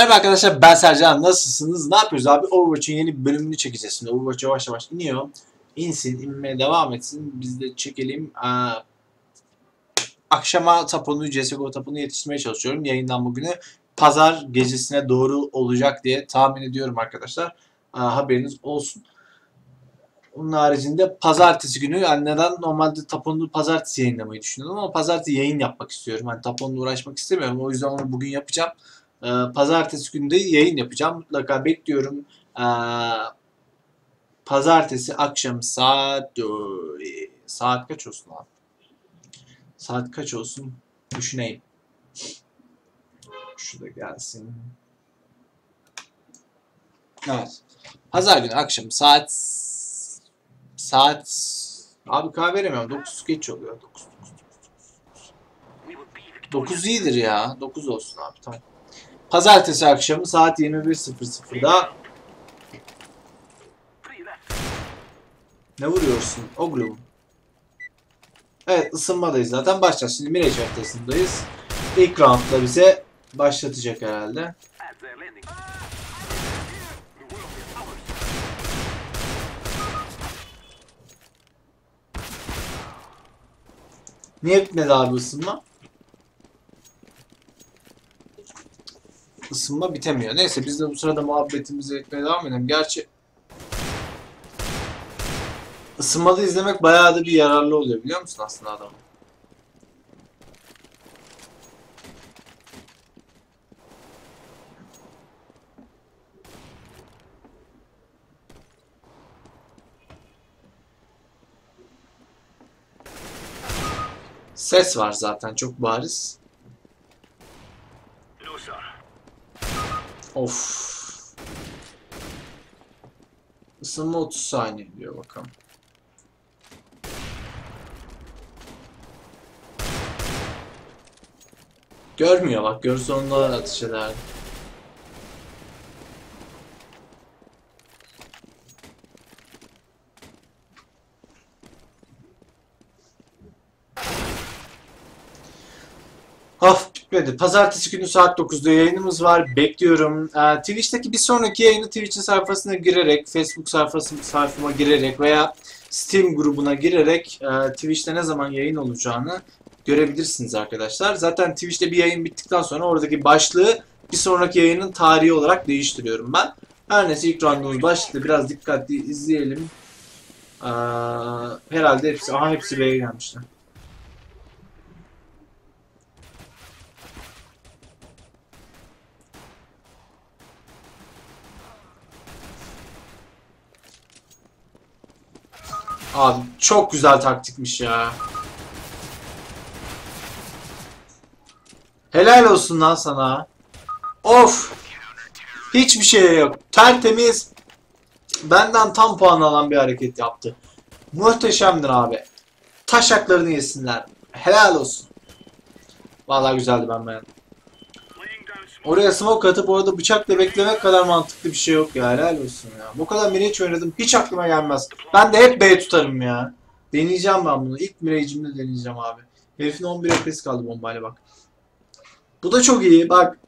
Merhaba arkadaşlar ben Sercan nasılsınız? Ne yapıyoruz abi? Overwatch'un yeni bölümünü çekeceğiz şimdi. Overwatch yavaş yavaş iniyor. İnsin, inmeye devam etsin. Biz de çekelim. Aa, akşama taponu, CSGO taponu yetiştirmeye çalışıyorum. Yayından bugünü pazar gecesine doğru olacak diye tahmin ediyorum arkadaşlar. Aa, haberiniz olsun. Onun haricinde pazartesi günü yani neden normalde taponu pazartesi yayınlamayı düşünüyordum ama pazartesi yayın yapmak istiyorum. Hani taponla uğraşmak istemiyorum. O yüzden onu bugün yapacağım. Ee, pazartesi günü de yayın yapacağım. Mutlaka bekliyorum. Ee, pazartesi akşam saat saat kaç olsun abi? Saat kaç olsun? Düşüneyim. Şurada gelsin. Evet. Pazar günü akşam saat saat abi kahve veremiyorum. 9 geç oluyor. 9 9 iyidir ya. 9 olsun abi tamam. Pazartesi akşamı saat 21.00'da ne vuruyorsun? Oglu. Evet ısınmadayız zaten. Başlayacağız. Şimdi Mirage haritasındayız. İlk roundda bize başlatacak herhalde. Niye bitmedi abi ısınma? Isınma bitemiyor. Neyse biz de bu sırada muhabbetimizi etmeye devam edelim. Gerçi ısınmalı izlemek bayağı da bir yararlı oluyor biliyor musun aslında adamın? Ses var zaten çok bariz. Of. Isınma 30 saniye diyor bakalım. Görmüyor bak görse onunla atış ederdi. Of bitmedi. Pazartesi günü saat 9'da yayınımız var. Bekliyorum. Ee, Twitch'teki bir sonraki yayını Twitch'in sayfasına girerek, Facebook sayfası sayfama girerek veya Steam grubuna girerek e, Twitch'te ne zaman yayın olacağını görebilirsiniz arkadaşlar. Zaten Twitch'te bir yayın bittikten sonra oradaki başlığı bir sonraki yayının tarihi olarak değiştiriyorum ben. Her neyse ilk roundumuz başladı. Biraz dikkatli izleyelim. Ee, herhalde hepsi, aha hepsi B'ye gelmişler. Abi çok güzel taktikmiş ya. Helal olsun lan sana. Of. Hiçbir şey yok. Tertemiz. Benden tam puan alan bir hareket yaptı. Muhteşemdir abi. Taşaklarını yesinler. Helal olsun. Vallahi güzeldi ben beğendim. Oraya smoke atıp orada bıçakla beklemek kadar mantıklı bir şey yok ya. Helal olsun ya. Bu kadar Mirage oynadım. Hiç aklıma gelmez. Ben de hep B tutarım ya. Deneyeceğim ben bunu. İlk Mirage'imde deneyeceğim abi. Herifin 11 FPS kaldı bombayla bak. Bu da çok iyi. Bak.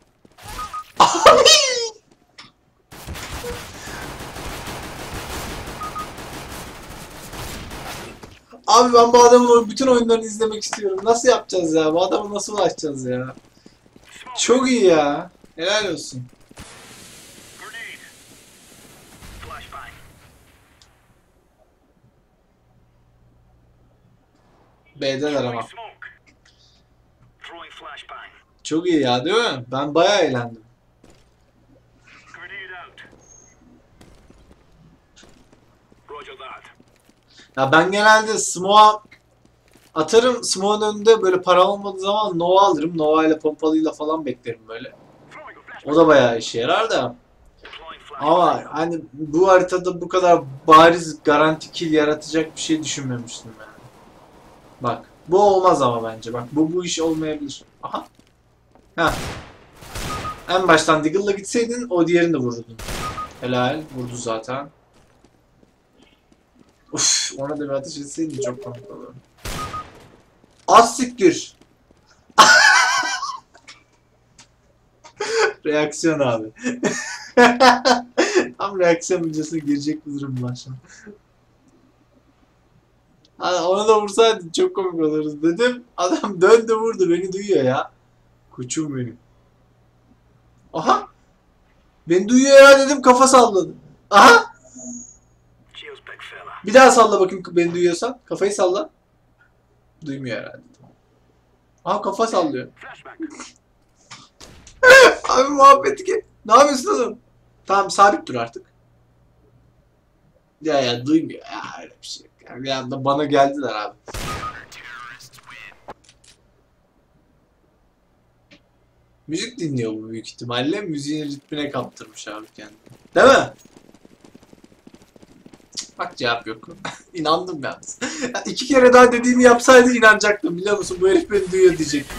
Abi ben bu adamın bütün oyunlarını izlemek istiyorum. Nasıl yapacağız ya? Bu adamı nasıl ulaşacağız ya? Çok iyi ya. Helal olsun. B'deler ama. Çok iyi ya değil mi? Ben bayağı eğlendim. Ya ben genelde smoke'a atarım. Smoke'un önünde böyle para olmadığı zaman Nova alırım. Nova ile pompalıyla falan beklerim böyle. O da bayağı işe yarar da. Ama hani bu haritada bu kadar bariz garanti kill yaratacak bir şey düşünmemiştim yani. Bak. Bu olmaz ama bence. Bak bu bu iş olmayabilir. Aha. Ha. En baştan Diggle'la gitseydin o diğerini de vururdun. Helal. Vurdu zaten. Uf, ona da bir ateş etseydin çok komik olurdu. Az siktir. Reaksiyon abi. Tam reaksiyon videosuna girecek bir durum var şu an. Ona da vursaydın çok komik olurdu dedim. Adam döndü vurdu beni duyuyor ya. Koçum benim. Aha. Beni duyuyor ya dedim kafa salladı. Aha. Bir daha salla bakayım beni duyuyorsan. Kafayı salla. Duymuyor herhalde. Aha kafa sallıyor. Abi muhabbeti ki. Ne yapıyorsun oğlum? Tamam sabit dur artık. Ya ya duymuyor ya öyle bir şey. Yani bir anda bana geldiler abi. Müzik dinliyor bu büyük ihtimalle. Müziğin ritmine kaptırmış abi kendini. Değil mi? Bak cevap yok. İnandım yalnız. Ya İki kere daha dediğimi yapsaydı inanacaktım biliyor musun? Bu herif beni duyuyor diyecektim.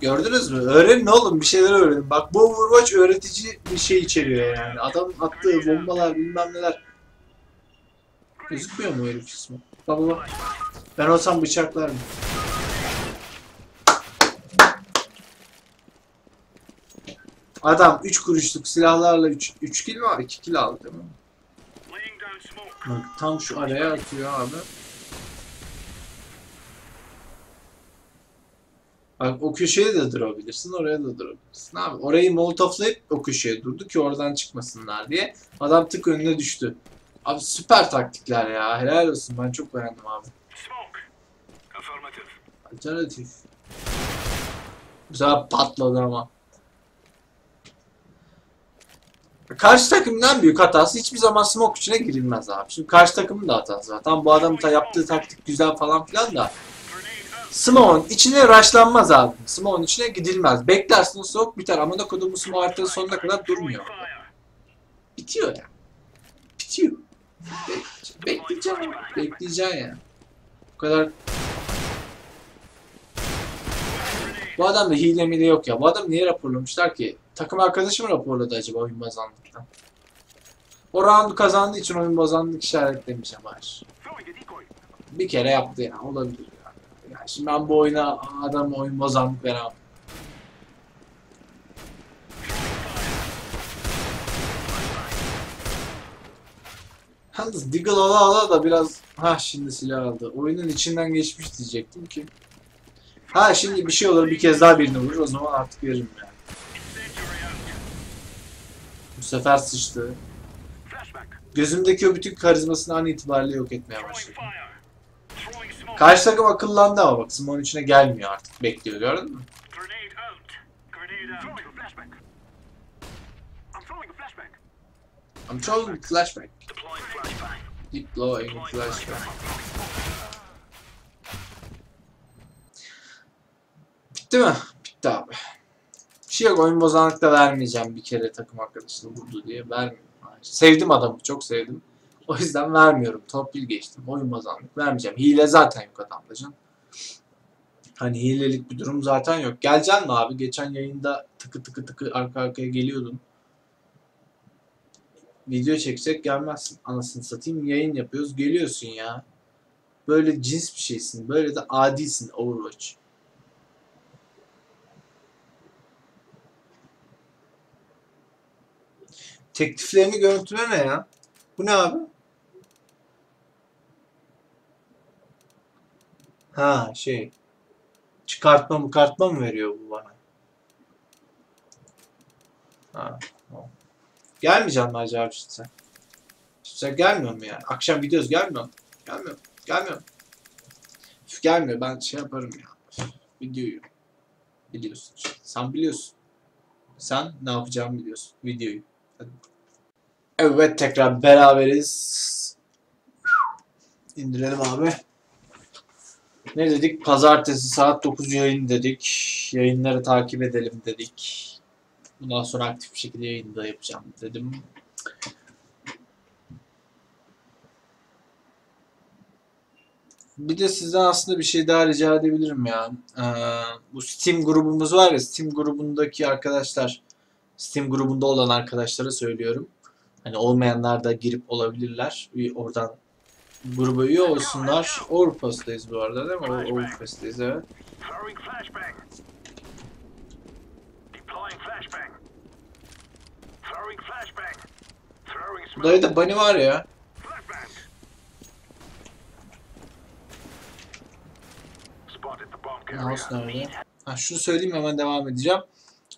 Gördünüz mü? Öğrenin oğlum bir şeyler öğrenin. Bak bu Overwatch öğretici bir şey içeriyor yani. Adam attığı bombalar bilmem neler. Gözükmüyor mu herif ismi? Baba bak. Ben olsam bıçaklarım. Adam 3 kuruşluk silahlarla 3 3 kill mi var? 2 kill aldı değil mi? Bak tam şu araya atıyor abi. Bak o köşeye de durabilirsin, oraya da durabilirsin abi. Orayı molotoflayıp o köşeye durdu ki oradan çıkmasınlar diye. Adam tık önüne düştü. Abi süper taktikler ya. Helal olsun. Ben çok beğendim abi. Alternatif. Güzel patladı ama. Karşı takımın en büyük hatası hiçbir zaman smoke içine girilmez abi. Şimdi karşı takımın da hatası var. Tam bu adamın da yaptığı taktik güzel falan filan da. Smoke'un içine rushlanmaz abi. Smoke'un içine gidilmez. Beklersin smoke biter ama da kodumu smoke haritanın sonuna kadar durmuyor. Bitiyor ya. Bitiyor. Bekleyeceksin. Bekleyeceksin. Bekleyeceksin ya. Bu kadar Bu adamda hile mile yok ya. Bu adam niye raporlamışlar ki? Takım arkadaşı mı raporladı acaba oyun bazanlıktan? O roundu kazandığı için oyun bazanlık işaretlemiş ama. Bir kere yaptı ya. Olabilir ya. ya şimdi ben bu oyuna adam oyun bazanlık veremem. Yalnız Deagle ala ala da biraz ha şimdi silah aldı. Oyunun içinden geçmiş diyecektim ki. Ha şimdi bir şey olur bir kez daha birini vurur o zaman artık veririm yani. Bu sefer sıçtı. Gözümdeki o bütün karizmasını an itibariyle yok etmeye başladı. Karşı takım akıllandı ama bak Simon içine gelmiyor artık. Bekliyor gördün mü? I'm throwing a flashback. Deploying flashback. Bitti mi? Bitti abi. Bir şey yok oyun bozanlık da vermeyeceğim bir kere takım arkadaşını vurdu diye vermiyorum. Sevdim adamı çok sevdim. O yüzden vermiyorum. Top 1 geçtim. Oyun bozanlık vermeyeceğim. Hile zaten yok adamda canım. Hani hilelik bir durum zaten yok. Geleceksin mi abi? Geçen yayında tıkı tıkı tıkı arka arkaya geliyordun. Video çeksek gelmezsin. Anasını satayım yayın yapıyoruz. Geliyorsun ya. Böyle cins bir şeysin. Böyle de adisin Overwatch. Tekliflerini görüntüle ne ya? Bu ne abi? Ha şey. Çıkartma mı kartma mı veriyor bu bana? Ha. Gelmeyeceğim mi acaba şimdi sen? Sen gelmiyor mu yani? Akşam gidiyoruz gelmiyor mu? Gelmiyor. Gelmiyor. Üf, gelmiyor. Ben şey yaparım ya. Üf, Videoyu. Biliyorsun. Sen biliyorsun. Sen ne yapacağımı biliyorsun. Videoyu. Hadi. Evet tekrar beraberiz. İndirelim abi. Ne dedik? Pazartesi saat 9 yayın dedik. Yayınları takip edelim dedik. Bundan sonra aktif bir şekilde yayında yapacağım dedim. Bir de sizden aslında bir şey daha rica edebilirim ya. Ee, bu Steam grubumuz var ya, Steam grubundaki arkadaşlar, Steam grubunda olan arkadaşlara söylüyorum. Hani olmayanlar da girip olabilirler. Bir Oradan gruba üye olsunlar. Overpass'tayız bu arada değil mi? Overpass'tayız evet. Throwing flashbang. Throwing flashbang. Throwing flashbang. Throwing Bu smoke. dayıda bunny var ya. Mouse nerede? Ha, şunu söyleyeyim hemen devam edeceğim.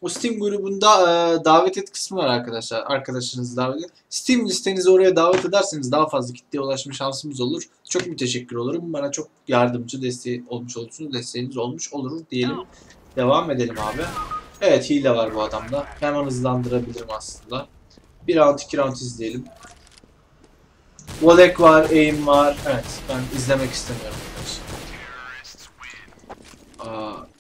O Steam grubunda e, davet et kısmı var arkadaşlar. Arkadaşlarınızı davet edin. Steam listenizi oraya davet ederseniz daha fazla kitleye ulaşma şansımız olur. Çok müteşekkir olurum. Bana çok yardımcı, desteği olmuş olursunuz. Desteğiniz olmuş olur diyelim. Devam edelim abi. Evet hile var bu adamda. Hemen hızlandırabilirim aslında. Bir round iki round izleyelim. Volek var, aim var. Evet ben izlemek istemiyorum. arkadaşlar. Aa.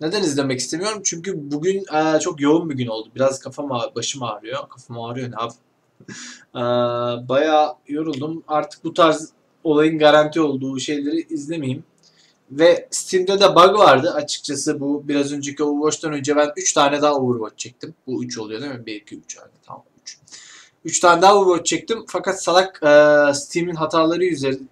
Neden izlemek istemiyorum? Çünkü bugün eee, çok yoğun bir gün oldu. Biraz kafam ağ- başım ağrıyor. Kafam ağrıyor ne yap? Eee, bayağı yoruldum. Artık bu tarz olayın garanti olduğu şeyleri izlemeyeyim. Ve Steam'de de bug vardı açıkçası bu biraz önceki Overwatch'tan önce ben 3 tane daha Overwatch çektim. Bu 3 oluyor değil mi? 1, 2, 3 yani tamam 3. 3 tane daha Overwatch çektim fakat salak eee, Steam'in hataları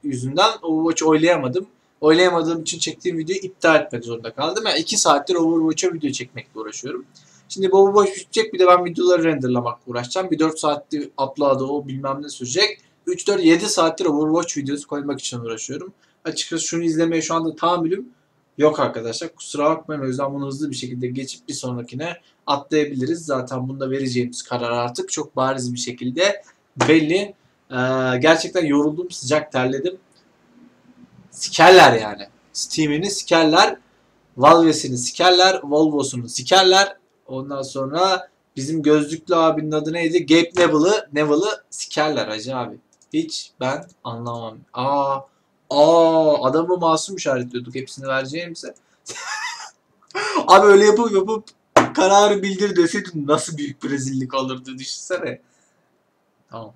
yüzünden Overwatch oylayamadım. Oylayamadığım için çektiğim videoyu iptal etmek zorunda kaldım. Yani 2 saattir Overwatch'a video çekmekle uğraşıyorum. Şimdi bu Overwatch bitecek bir de ben videoları renderlamakla uğraşacağım. Bir 4 saattir upload'ı o bilmem ne sürecek. 3-4-7 saattir Overwatch videosu koymak için uğraşıyorum. Açıkçası şunu izlemeye şu anda tahammülüm yok arkadaşlar. Kusura bakmayın o yüzden bunu hızlı bir şekilde geçip bir sonrakine atlayabiliriz. Zaten bunda vereceğimiz karar artık çok bariz bir şekilde belli. Ee, gerçekten yoruldum, sıcak terledim. Sikerler yani. Steam'ini sikerler. Valve'sini sikerler. Volvo'sunu sikerler. Ondan sonra bizim gözlüklü abinin adı neydi? Gabe Neville'ı Neville'ı sikerler hacı abi. Hiç ben anlamam. Aa, aa adamı masum işaretliyorduk hepsini vereceğimize. abi öyle yapıp yapıp kararı bildir deseydin nasıl büyük bir rezillik olurdu düşünsene. Tamam.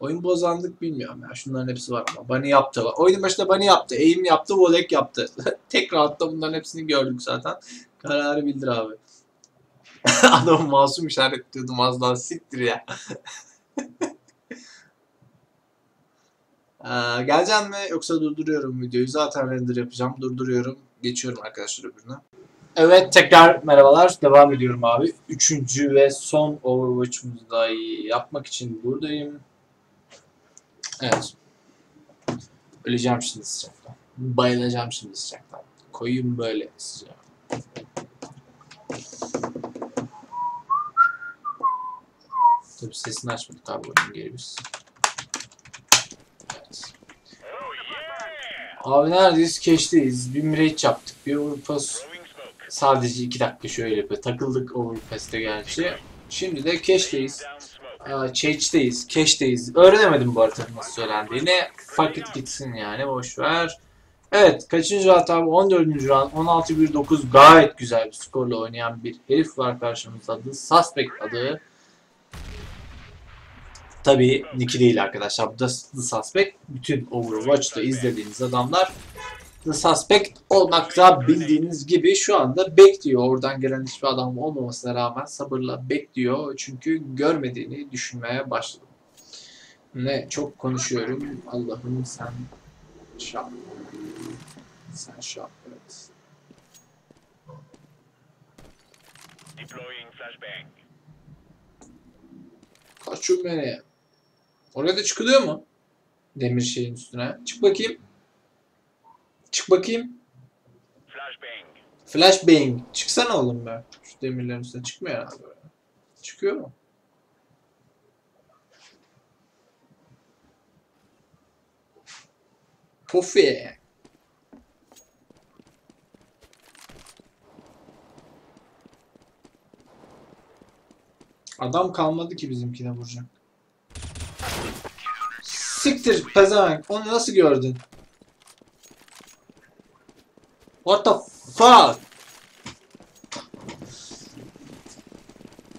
Oyun bozandık bilmiyorum ya. Şunların hepsi var ama. Bunny yaptı. Oyunun başında Bunny yaptı. Aim yaptı. Volek yaptı. Tek roundda bunların hepsini gördük zaten. Kararı bildir abi. Adam masum işaretliyordum az daha siktir ya. ee, geleceksin mi yoksa durduruyorum videoyu. Zaten render yapacağım. Durduruyorum. Geçiyorum arkadaşlar öbürüne. Evet tekrar merhabalar. Devam ediyorum abi. Üçüncü ve son Overwatch'umuzu yapmak için buradayım. Evet. Öleceğim şimdi sıcaktan. Bayılacağım şimdi sıcaktan. Koyayım böyle sıcağı. Tabii sesini açmadık abi oyunun geri biz. Evet. Abi neredeyiz? Keşteyiz. Bir mirage yaptık. Bir overpass sadece 2 dakika şöyle bir takıldık overpass'te gerçi. Şimdi de keşteyiz. Aa, Change'deyiz, Cache'deyiz. Öğrenemedim bu haritanın nasıl söylendiğini. Fark et gitsin yani, boş ver. Evet, kaçıncı round abi? 14. round, 16-1-9 gayet güzel bir skorla oynayan bir herif var karşımızda. adı Suspect adı. Tabii Nicky değil arkadaşlar. Bu da The Suspect. Bütün Overwatch'ta izlediğiniz adamlar Suspect olmakta bildiğiniz gibi şu anda bekliyor. Oradan gelen hiçbir adam olmamasına rağmen sabırla bekliyor. Çünkü görmediğini düşünmeye başladı. Ne çok konuşuyorum. Allah'ım sen şap. Sen şap evet. Deploying flashbang. Kaçın beni. Oraya da çıkılıyor mu? Demir şeyin üstüne. Çık bakayım. Çık bakayım. Flashbang. Flashbang. Çıksana oğlum be. Şu demirlerin üstüne çıkmıyor herhalde. böyle. Çıkıyor mu? Puffy. Adam kalmadı ki bizimkine vuracak. Siktir pezevenk. Onu nasıl gördün? What the fuck?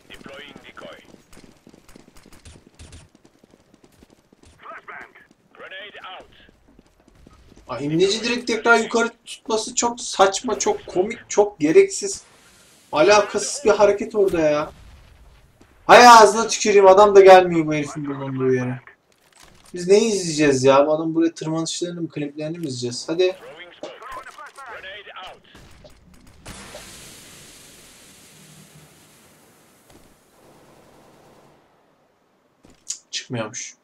Deploying decoy. Flashbang. Grenade out. Ay, imleci direkt tekrar yukarı tutması çok saçma, çok komik, çok gereksiz. Alakasız bir hareket orada ya. Hay ağzına tüküreyim adam da gelmiyor bu herifin bulunduğu yere. Biz neyi izleyeceğiz ya? Bu adam buraya tırmanışlarını mı, kliplerini mi izleyeceğiz? Hadi. Throwing smoke. Throwing a flashbang. Grenade out. Çıkmıyormuş.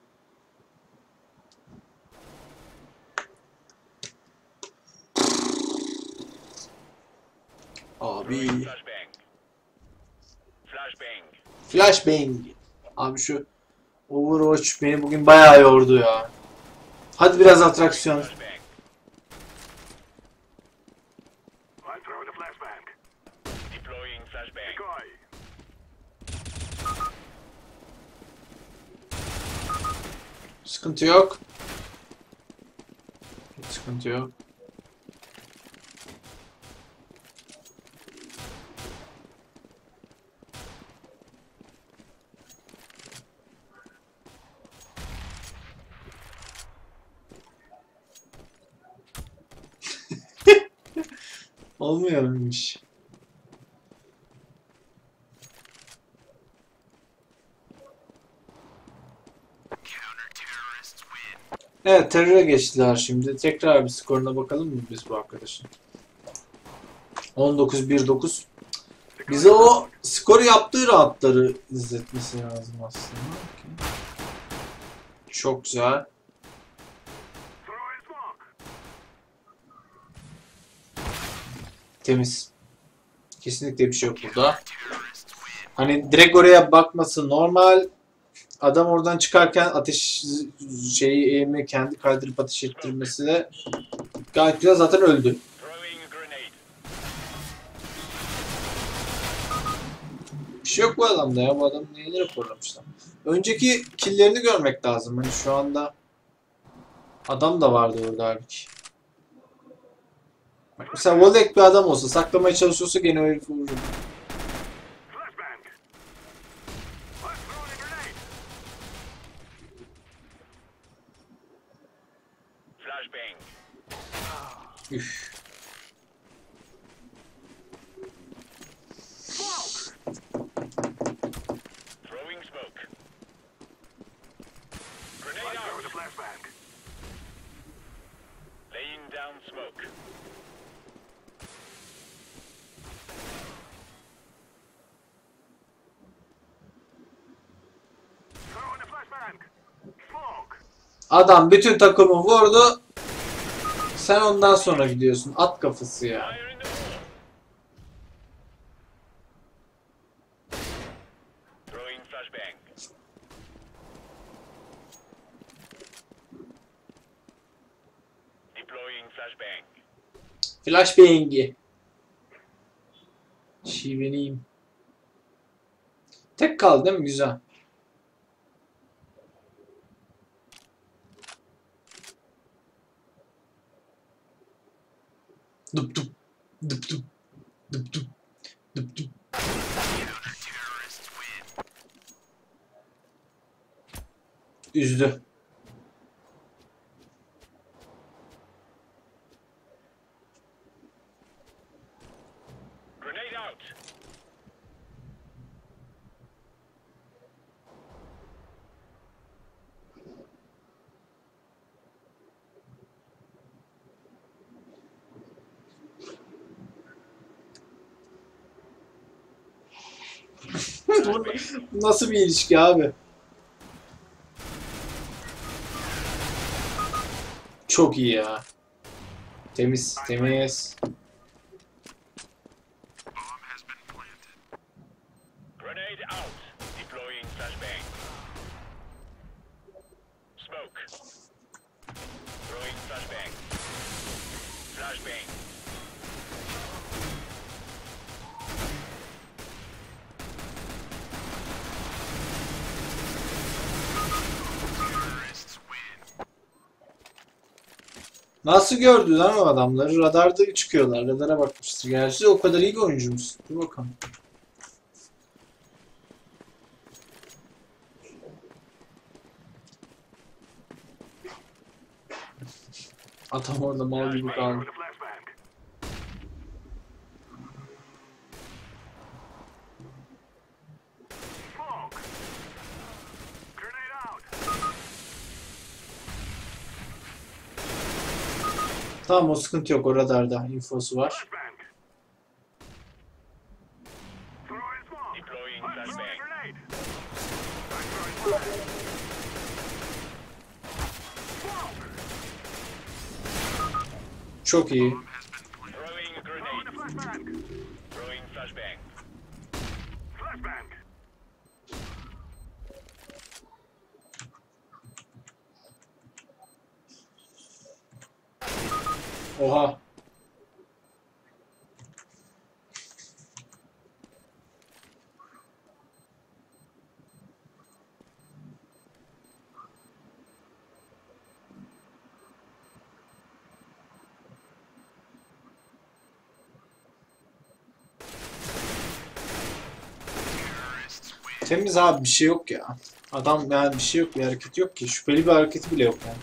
Abi. Flashbang. Abi şu Overwatch beni bugün bayağı yordu ya. Hadi biraz atraksiyon. Flashbang. I'm throwing a flashbang. Deploying flashbang. Decoy. Sıkıntı yok. Hiç sıkıntı yok. Olmuyormuş. Evet teröre geçtiler şimdi. Tekrar bir skoruna bakalım mı biz bu arkadaşın? 19-1-9. Bize o skoru yaptığı rahatları izletmesi lazım aslında. Okey. Çok güzel. Temiz. Kesinlikle bir şey yok burada. Hani direkt oraya bakması normal. Adam oradan çıkarken ateş şeyi eğimi kendi kaydırıp ateş ettirmesi de gayet güzel zaten öldü. Bir şey yok bu adamda ya. Bu adam neyini raporlamışlar. Önceki killerini görmek lazım. Hani şu anda adam da vardı orada halbuki. Bak mesela Volek bir adam olsa saklamaya çalışıyorsa gene o herifi vurur. Flashbang. I'm throwing a grenade. Flashbang. Üf. Smoke. Throwing smoke. Grenade out. With a flashbang. Laying down smoke. Throwing a flashbang. Smoke. Adam bütün takımı vurdu. Sen ondan sonra gidiyorsun. At kafası ya. Flashbang'i. Şiveniyim. Tek kaldı değil mi? Güzel. Dup dup. Dup dup. Dup dup. Dup dup. Üzdü. Nasıl bir ilişki abi? Çok iyi ya. Temiz, temiz. Grenade out. Deploying flashbang. Smoke. Throwing flashbang. Flashbang. Nasıl gördü lan o adamları? Radarda çıkıyorlar. Radara bakmıştır. Gerçi o kadar iyi bir oyuncu musun? Dur bakalım. Adam orada mal gibi kaldı. Tamam o sıkıntı yok. O radarda infosu var. Çok iyi. Temiz abi bir şey yok ya. Adam yani bir şey yok bir hareket yok ki. Şüpheli bir hareketi bile yok yani.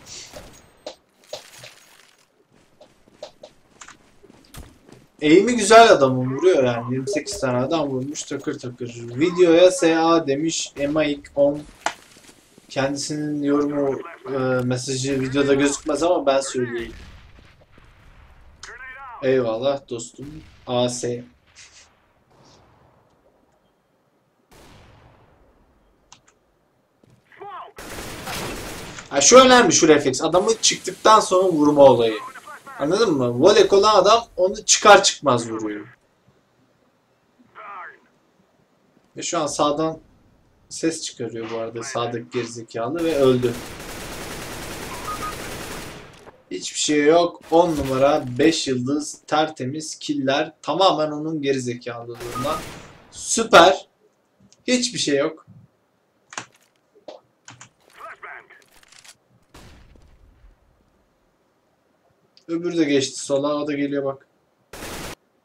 Eğimi güzel adamın vuruyor yani. 28 tane adam vurmuş takır takır. Videoya SA demiş Emaik 10. Kendisinin yorumu e, mesajı videoda gözükmez ama ben söyleyeyim. Eyvallah dostum. AS. Ha şu önemli şu refleks. Adamı çıktıktan sonra vurma olayı. Anladın mı? Volek olan adam onu çıkar çıkmaz vuruyor. Ve şu an sağdan ses çıkarıyor bu arada sağdaki gerizekalı ve öldü. Hiçbir şey yok. 10 numara 5 yıldız tertemiz killer tamamen onun gerizekalılığından. Süper. Hiçbir şey yok. Öbürü de geçti sola. O da geliyor bak.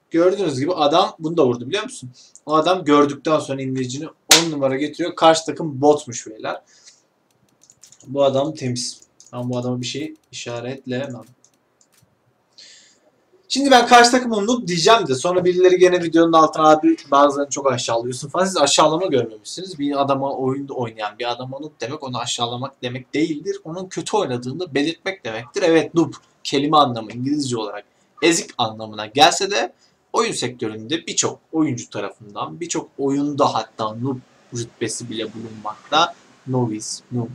Gördüğünüz gibi adam bunu da vurdu biliyor musun? O adam gördükten sonra indiğicini 10 numara getiriyor. Karşı takım botmuş beyler. Bu adam temiz. Ama bu adama bir şey işaretleyemem. Şimdi ben karşı takımın noob diyeceğim de sonra birileri gene videonun altına abi bazılarını çok aşağılıyorsun falan. Siz aşağılama görmemişsiniz. Bir adama oyunda oynayan bir adama noob demek onu aşağılamak demek değildir. Onun kötü oynadığını belirtmek demektir. Evet noob kelime anlamı İngilizce olarak ezik anlamına gelse de oyun sektöründe birçok oyuncu tarafından birçok oyunda hatta noob rütbesi bile bulunmakta. Novice, noob.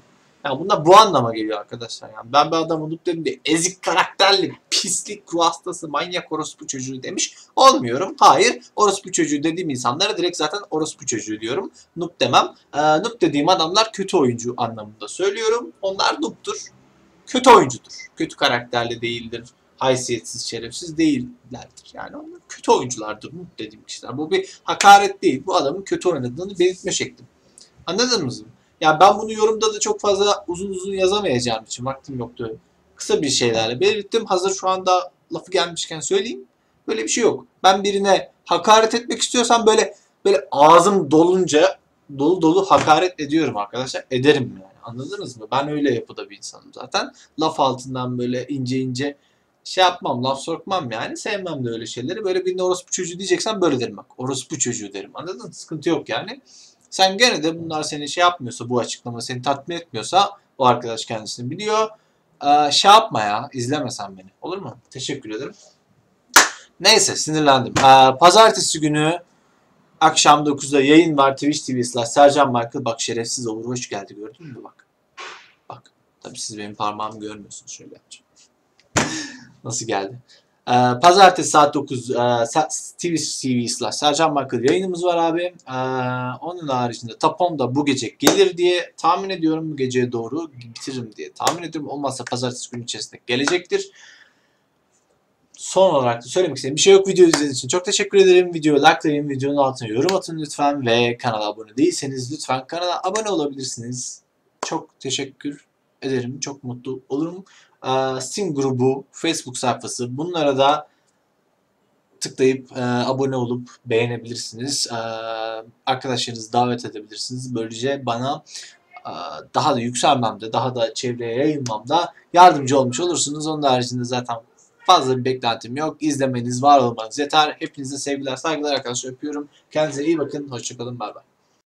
Yani bunlar bu anlama geliyor arkadaşlar. Yani ben bir adamı noob dedim de ezik karakterli, pislik, ruh hastası, manyak orospu çocuğu demiş olmuyorum. Hayır, orospu çocuğu dediğim insanlara direkt zaten orospu çocuğu diyorum. Noob demem. Ee, noob dediğim adamlar kötü oyuncu anlamında söylüyorum. Onlar noob'tur. Kötü oyuncudur. Kötü karakterli değildir. Haysiyetsiz, şerefsiz değillerdir. Yani onlar kötü oyunculardır noob dediğim kişiler. Bu bir hakaret değil. Bu adamın kötü oynadığını belirtme şeklim. Anladınız mı? Ya ben bunu yorumda da çok fazla uzun uzun yazamayacağım için vaktim yoktu. Kısa bir şeylerle belirttim. Hazır şu anda lafı gelmişken söyleyeyim. Böyle bir şey yok. Ben birine hakaret etmek istiyorsam böyle böyle ağzım dolunca dolu dolu hakaret ediyorum arkadaşlar. Ederim yani. Anladınız mı? Ben öyle yapıda bir insanım zaten. Laf altından böyle ince ince şey yapmam, laf sokmam yani. Sevmem de öyle şeyleri. Böyle birine orospu çocuğu diyeceksen böyle derim bak. Orospu çocuğu derim. Anladın mı? Sıkıntı yok yani. Sen gene de bunlar seni şey yapmıyorsa, bu açıklama seni tatmin etmiyorsa o arkadaş kendisini biliyor. Ee, şey yapma ya, izleme sen beni. Olur mu? Teşekkür ederim. Neyse sinirlendim. Ee, pazartesi günü akşam 9'da yayın var Twitch TV slash Sercan Michael. Bak şerefsiz olur hoş geldi gördün mü bak. Bak. Tabii siz benim parmağımı görmüyorsunuz. Şöyle yapacağım. Nasıl geldi? Ee, Pazartesi saat 9 e, Twitch TV slash Sercan Michael yayınımız var abi. Ee, onun haricinde Tapon da bu gece gelir diye tahmin ediyorum. Bu geceye doğru bitiririm diye tahmin ediyorum. Olmazsa pazartesi günü içerisinde gelecektir. Son olarak da söylemek istediğim bir şey yok. Video izlediğiniz için çok teşekkür ederim. Videoyu likelayın, videonun altına yorum atın lütfen ve kanala abone değilseniz lütfen kanala abone olabilirsiniz. Çok teşekkür ederim. Çok mutlu olurum. Ee, Steam grubu, Facebook sayfası bunlara da tıklayıp e, abone olup beğenebilirsiniz. Ee, arkadaşlarınızı davet edebilirsiniz. Böylece bana e, daha da yükselmemde, daha da çevreye yayılmamda yardımcı olmuş olursunuz. Onun haricinde zaten fazla bir beklentim yok. İzlemeniz, var olmanız yeter. Hepinize sevgiler, saygılar arkadaşlar öpüyorum. Kendinize iyi bakın. Hoşçakalın. Bay bay.